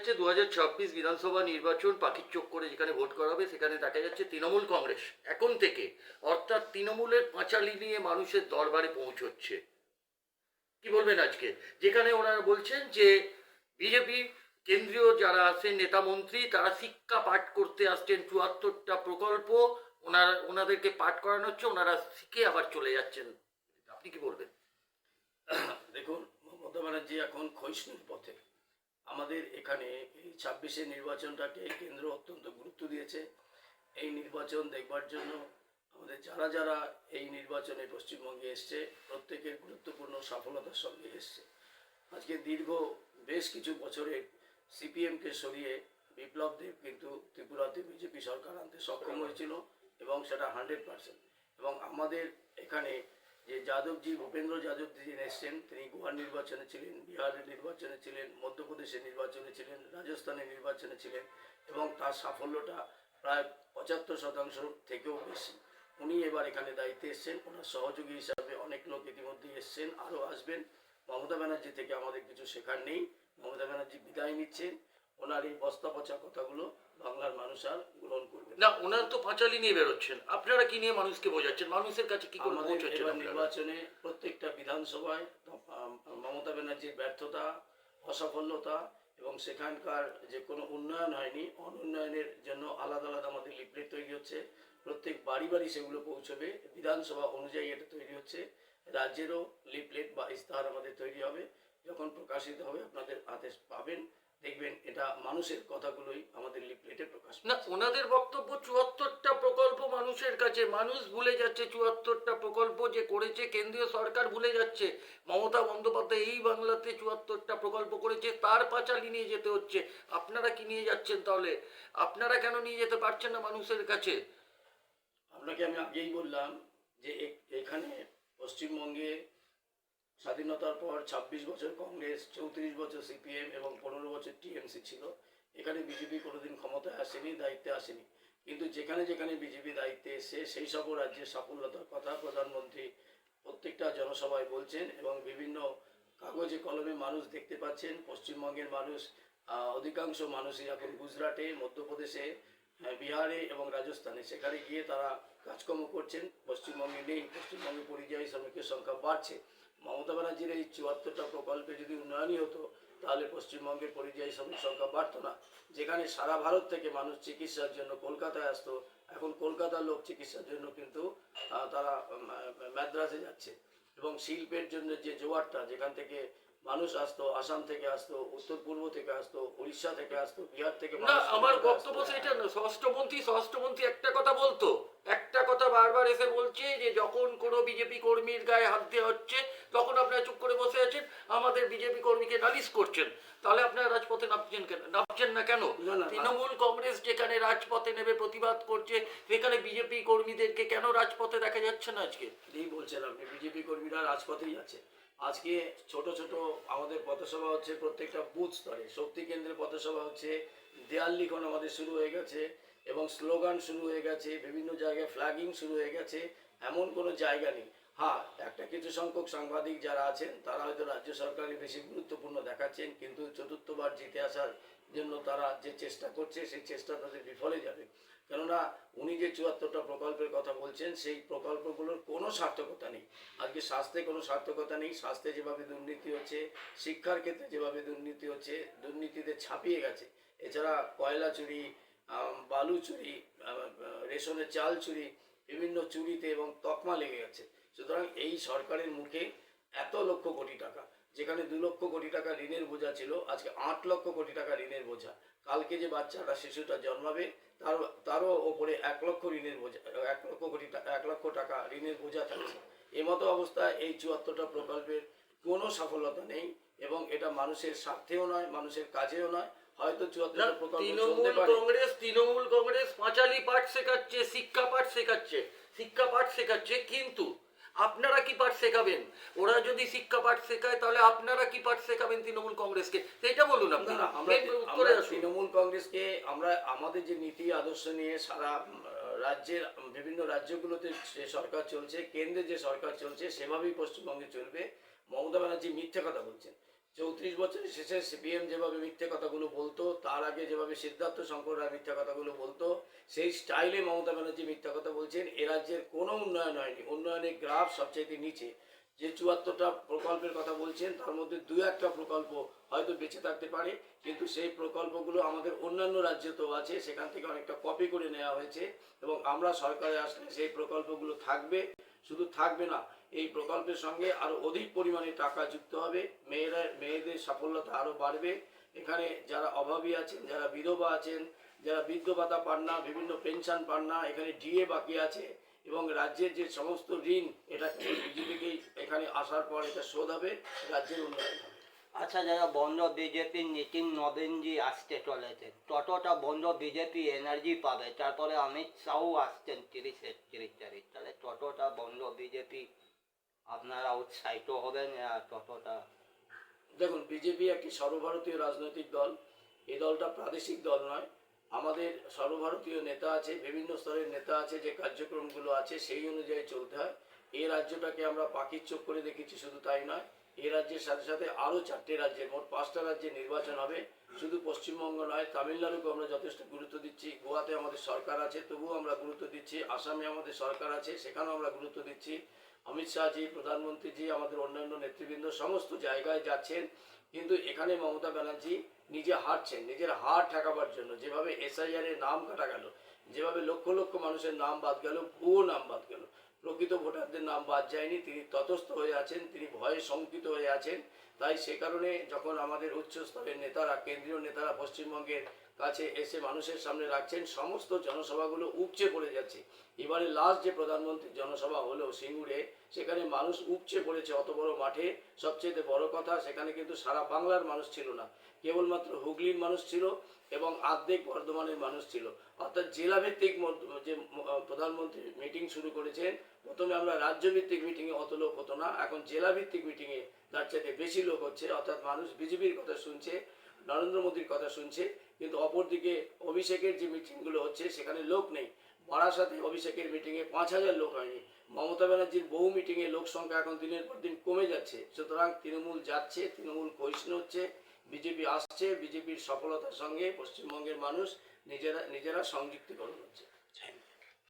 যাচ্ছে দু বিধানসভা নির্বাচন পাখির চোখ করে যেখানে ভোট করা হবে, সেখানে দেখা যাচ্ছে তৃণমূল কংগ্রেস। এখন থেকে, অর্থাৎ তৃণমূলের পাঁচালি নিয়ে মানুষের দরবারে পৌঁছচ্ছে। কি বলবেন আজকে? যেখানে ওনারা বলছেন যে, বিজেপি কেন্দ্রীয় যারা আছেন, নেতা মন্ত্রী, তারা শিক্ষা পাঠ করতে আসছেন, চুয়াত্তরটা প্রকল্প, ওনারা, ওনাদেরকে পাঠ করানো হচ্ছে, ওনারা শিখে আবার চলে যাচ্ছেন। আপনি কি বলবেন? দেখুন, মমতা ব্যানার্জি এখন ক্ষয়িষ্ণুর পথে। আমাদের এখানে এই ছাব্বিশের নির্বাচনটাকে কেন্দ্র অত্যন্ত গুরুত্ব দিয়েছে। এই নির্বাচন দেখবার জন্য আমাদের যারা যারা এই নির্বাচনে পশ্চিমবঙ্গে এসছে, প্রত্যেকের গুরুত্বপূর্ণ সফলতার সঙ্গে এসছে। আজকে দীর্ঘ বেশ কিছু বছরের সিপিএমকে সরিয়ে বিপ্লব দেব কিন্তু ত্রিপুরাতে বিজেপি সরকার আনতে সক্ষম হয়েছিল এবং সেটা হান্ড্রেড পার্সেন্ট এবং আমাদের এখানে যে যাদবজি ভূপেন্দ্র যাদবজি যিনি এসছেন, তিনি গোয়ার নির্বাচনে ছিলেন বিহারের নির্বাচনে ছিলেন মধ্যপ্রদেশের নির্বাচনে ছিলেন রাজস্থানের নির্বাচনে ছিলেন এবং তার সাফল্যটা প্রায় পঁচাত্তর শতাংশ থেকেও বেশি। উনি এবার এখানে দায়িত্বে এসছেন, ওনার সহযোগী হিসাবে অনেক লোক ইতিমধ্যেই এসছেন, আরও আসবেন। মমতা ব্যানার্জি থেকে আমাদের কিছু শেখার নেই। মমতা ব্যানার্জি বিদায় নিচ্ছেন। ওনার এই বস্তা পচা কথাগুলো বাংলার মানুষ আর গ্রহণ করবে না। ওনার তো পাঁচালি নিয়ে বেরোচ্ছেন। আপনারা কি নিয়ে মানুষকে বোঝাচ্ছেন? মানুষের কাছে কি করে পৌঁছাচ্ছেন নির্বাচনে প্রত্যেকটা বিধানসভায় মমতা ব্যানার্জির ব্যর্থতা অসাফল্যতা এবং সেখানকার যে কোনো উন্নয়ন হয়নি অনুন্নয়নের জন্য আলাদা আলাদা আমাদের লিফলেট তৈরি হচ্ছে। প্রত্যেক বাড়ি বাড়ি সেগুলো পৌঁছবে। বিধানসভা অনুযায়ী এটা তৈরি হচ্ছে। রাজ্যেরও লিফলেট বা ইস্তাহার আমাদের তৈরি হবে। যখন প্রকাশিত হবে আপনাদের হাতে পাবেন। দেখবেন এটা মানুষের কথাগুলোই আমাদের লিফলেটে প্রকাশ না ওনাদের বক্তব্য চুয়াত্তরটা প্রকল্প মানুষের কাছে। মানুষ ভুলে যাচ্ছে চুয়াত্তরটা প্রকল্প যে করেছে কেন্দ্রীয় সরকার ভুলে যাচ্ছে। মমতা বন্দ্যোপাধ্যায় এই বাংলাতে চুয়াত্তরটা প্রকল্প করেছে তার পাঁচালি নিয়ে যেতে হচ্ছে। আপনারা কি নিয়ে যাচ্ছেন তাহলে? আপনারা কেন নিয়ে যেতে পারছেন না মানুষের কাছে? আপনাকে আমি আগেই বললাম যে এখানে পশ্চিমবঙ্গে স্বাধীনতার পর ২৬ বছর কংগ্রেস, চৌত্রিশ বছর সিপিএম এবং পনেরো বছর টিএমসি ছিল। এখানে বিজেপি কোনোদিন ক্ষমতায় আসেনি, দায়িত্বে আসেনি। কিন্তু যেখানে যেখানে বিজেপি দায়িত্বে এসে সেই সব রাজ্যের সাফল্যতার কথা প্রধানমন্ত্রী প্রত্যেকটা জনসভায় বলছেন এবং বিভিন্ন কাগজে কলমে মানুষ দেখতে পাচ্ছেন। পশ্চিমবঙ্গের মানুষ অধিকাংশ মানুষই এখন গুজরাটে, মধ্যপ্রদেশে বিহারে এবং রাজস্থানে। সেখানে গিয়ে তারা কাজকর্ম করছেন। পশ্চিমবঙ্গে নেই, পশ্চিমবঙ্গে পরিযায়ী শ্রমিকের সংখ্যা বাড়ছে। মমতা ব্যানার্জির এই চুয়াত্তরটা প্রকল্পে যদি উন্নয়নই হতো, তাহলে পশ্চিমবঙ্গের পরিযায়ী শ্রমিক সংখ্যা বাড়তো না। যেখানে সারা ভারত থেকে মানুষ চিকিৎসার জন্য কলকাতায় আসতো, এখন কলকাতার লোক চিকিৎসার জন্য কিন্তু তারা মাদ্রাসে যাচ্ছে। এবং শিল্পের জন্য যে জোয়ারটা, যেখান থেকে মানুষ আসতো আসাম থেকে আসতো উত্তর পূর্ব থেকে আসতো উড়িষ্যা থেকে আসতো বিহার থেকে না আমার বক্তব্য সেটা না ষষ্ঠমন্ত্রী ষষ্ঠমন্ত্রী একটা কথা বলতো। একটা কথা বারবার এসে বলছে যে যখন কোনো বিজেপি কর্মীর গায়ে হাত দেওয়া হচ্ছে তখন আপনারা চুপ করে বসে আছেন আমাদের বিজেপি কর্মীকে নালিশ করছেন। তাহলে আপনারা রাজপথে নামছেন কেন? নামছেন না কেন? তৃণমূল কংগ্রেস যেখানে রাজপথে নেবে প্রতিবাদ করছে সেখানে বিজেপি কর্মীদেরকে কেন রাজপথে দেখা যাচ্ছে না আজকে? এই বলছেন আপনি বিজেপি কর্মীরা রাজপথেই আছে। আজকে ছোট ছোট আমাদের পথসভা হচ্ছে প্রত্যেকটা বুথ স্তরে। শক্তি কেন্দ্রের পথসভা হচ্ছে, দেয়াল লিখন আমাদের শুরু হয়ে গেছে এবং স্লোগান শুরু হয়ে গেছে, বিভিন্ন জায়গায় ফ্ল্যাগিং শুরু হয়ে গেছে, এমন কোনো জায়গা নেই। হ্যাঁ একটা কিছু সংখ্যক সাংবাদিক যারা আছেন, তারা হয়তো রাজ্য সরকারের বেশি গুরুত্বপূর্ণ দেখাচ্ছেন, কিন্তু চতুর্থবার জিতে আসার জন্য তারা যে চেষ্টা করছে, সেই চেষ্টা তাদের বিফলে যাবে। কেননা উনি যে চুয়াত্তরটা প্রকল্পের কথা বলছেন, সেই প্রকল্পগুলোর কোনো সার্থকতা নেই। আজকে স্বাস্থ্যে কোনো সার্থকতা নেই। স্বাস্থ্যে যেভাবে দুর্নীতি হচ্ছে, শিক্ষার ক্ষেত্রে যেভাবে দুর্নীতি হচ্ছে, দুর্নীতিতে ছাপিয়ে গেছে। এছাড়া কয়লা চুরি বালু চুরি রেশনের চাল চুরি, বিভিন্ন চুরিতে এবং তকমা লেগে গেছে। সুতরাং এই সরকারের মুখে এত লক্ষ কোটি টাকা। যেখানে দু লক্ষ কোটি টাকা ঋণের বোঝা ছিল আজকে আট লক্ষ কোটি টাকা ঋণের বোঝা। কালকে যে বাচ্চাটা শিশুটা জন্মাবে তার তারও ওপরে এক লক্ষ ঋণের বোঝা এক লক্ষ কোটি টাকা এক লক্ষ টাকা ঋণের বোঝা থাকছে। এমতো অবস্থায় এই চুয়াত্তরটা প্রকল্পের কোনো সফলতা নেই এবং এটা মানুষের স্বার্থেও নয় মানুষের কাজেও নয়। হয়তো প্রকল্প তৃণমূল কংগ্রেস তৃণমূল কংগ্রেস পাঁচালি পাঠ শেখাচ্ছে শিক্ষা পাঠ শেখাচ্ছে শিক্ষা পাঠ শেখাচ্ছে কিন্তু আপনারা কি পাঠ শেখাবেন? ওরা যদি শিক্ষা পাঠ শেখায় তাহলে আপনারা কি পাঠ শেখাবেন তৃণমূল কংগ্রেসকে? সেটা বলুন আপনারা। আমরা তৃণমূল কংগ্রেসকে আমরা আমাদের যে নীতি আদর্শ নিয়ে সারা রাজ্যের বিভিন্ন রাজ্যগুলোতে যে সরকার চলছে কেন্দ্রে যে সরকার চলছে সেভাবেই পশ্চিমবঙ্গে চলবে। মমতা ব্যানার্জি মিথ্যে কথা বলছেন। চৌত্রিশ বছরের শেষে সিপিএম যেভাবে মিথ্যে কথাগুলো বলতো, তার আগে যেভাবে সিদ্ধার্থ শঙ্কর রায় মিথ্যা কথাগুলো বলতো, সেই স্টাইলে মমতা ব্যানার্জি মিথ্যা কথা বলছেন, এ রাজ্যের কোনো উন্নয়ন হয়নি। উন্নয়নের গ্রাফ সবচেয়ে নিচে। যে চুয়াত্তরটা প্রকল্পের কথা বলছেন, তার মধ্যে দু একটা প্রকল্প হয়তো বেঁচে থাকতে পারে, কিন্তু সেই প্রকল্পগুলো আমাদের অন্যান্য রাজ্যতেও আছে, সেখান থেকে অনেকটা কপি করে নেওয়া হয়েছে এবং আমরা সরকারে আসলে সেই প্রকল্পগুলো থাকবে, শুধু থাকবে না এই প্রকল্পের সঙ্গে আরও অধিক পরিমাণে টাকা যুক্ত হবে। মেয়েরা, মেয়েদের সাফল্যতা আরও বাড়বে। এখানে যারা অভাবী আছেন, যারা বিধবা আছেন, যারা বৃদ্ধ ভাতা পান না বিভিন্ন পেনশন পান না এখানে ডিএ বাকি আছে এবং রাজ্যের যে সমস্ত ঋণ, এটা বিজেপিকে এখানে আসার পর এটা শোধ হবে, রাজ্যের উন্নয়ন আচ্ছা যারা বন্ধ বিজেপির নীতিন নবীনজি আসতে চলেছে ততটা বন্ধ বিজেপি এনার্জি পাবে, তারপরে অমিত শাহও আসছেন তিরিশ একত্রিশ তারিখ, তাহলে ততটা বন্ধ বিজেপি আপনারা উৎসাহিত হবেন ততটা দেখুন, বিজেপি একটি সর্বভারতীয় রাজনৈতিক দল। এই দলটা প্রাদেশিক দল নয়। আমাদের সর্বভারতীয় নেতা আছে, বিভিন্ন স্তরের নেতা আছে, যে কার্যক্রমগুলো আছে সেই অনুযায়ী চলতে হয়। এই রাজ্যটাকে আমরা পাখির চোখ করে দেখেছি, শুধু তাই নয়। এই রাজ্যের সাথে সাথে আরও চারটে রাজ্যের, মোট পাঁচটা রাজ্যে নির্বাচন হবে। শুধু পশ্চিমবঙ্গ নয় তামিলনাড়ুকে আমরা যথেষ্ট গুরুত্ব দিচ্ছি। গোয়াতে আমাদের সরকার আছে, তবুও আমরা গুরুত্ব দিচ্ছি। আসামে আমাদের সরকার আছে, সেখানেও আমরা গুরুত্ব দিচ্ছি। অমিত শাহজি প্রধানমন্ত্রীজি আমাদের অন্যান্য নেতৃবৃন্দ সমস্ত জায়গায় যাচ্ছেন। কিন্তু এখানে মমতা ব্যানার্জি নিজে হারছেন নিজের হার ঠেকাবার জন্য। যেভাবে এসআইআর এর নাম কাটা গেল, যেভাবে লক্ষ লক্ষ মানুষের নাম বাদ গেল ভুয়ো নাম বাদ গেল। প্রকৃত ভোটারদের নাম বাদ যায়নি, তিনি ততস্থ হয়ে আছেন, তিনি ভয়ে শঙ্কিত হয়ে আছেন। তাই সে কারণে যখন আমাদের উচ্চ স্তরের নেতারা, কেন্দ্রীয় নেতারা পশ্চিমবঙ্গের কাছে এসে মানুষের সামনে রাখছেন, সমস্ত জনসভাগুলো উপচে পড়ে যাচ্ছে। এবারে লাস্ট যে প্রধানমন্ত্রীর জনসভা হলো সিঙ্গুরে, সেখানে মানুষ উপচে পড়েছে অত বড় মাঠে। সবচেয়ে বড় কথা, সেখানে কিন্তু সারা বাংলার মানুষ ছিল না। কেবলমাত্র হুগলির মানুষ ছিল এবং আর্ধেক বর্ধমানের মানুষ ছিল। অর্থাৎ জেলাভিত্তিক যে প্রধানমন্ত্রী মিটিং শুরু করেছেন, প্রথমে আমরা রাজ্যভিত্তিক মিটিংয়ে অত লোক হতো না, এখন জেলাভিত্তিক মিটিংয়ে তার চাইতে বেশি লোক হচ্ছে। অর্থাৎ মানুষ বিজেপির কথা শুনছে, নরেন্দ্র মোদীর কথা শুনছে, কিন্তু অপরদিকে অভিষেকের যে মিটিংগুলো হচ্ছে, সেখানে লোক নেই। বারাসাতে অভিষেকের মিটিংয়ে পাঁচ হাজার লোক হয়নি। মমতা ব্যানার্জির বহু মিটিংয়ে লোক সংখ্যা এখন দিনের পর দিন কমে যাচ্ছে। সুতরাং তৃণমূল যাচ্ছে, তৃণমূল ক্ষয়িষ্ণু হচ্ছে, বিজেপি আসছে, বিজেপির সফলতার সঙ্গে পশ্চিমবঙ্গের মানুষ নিজেরা নিজেরা সংযুক্তিকরণ হচ্ছে।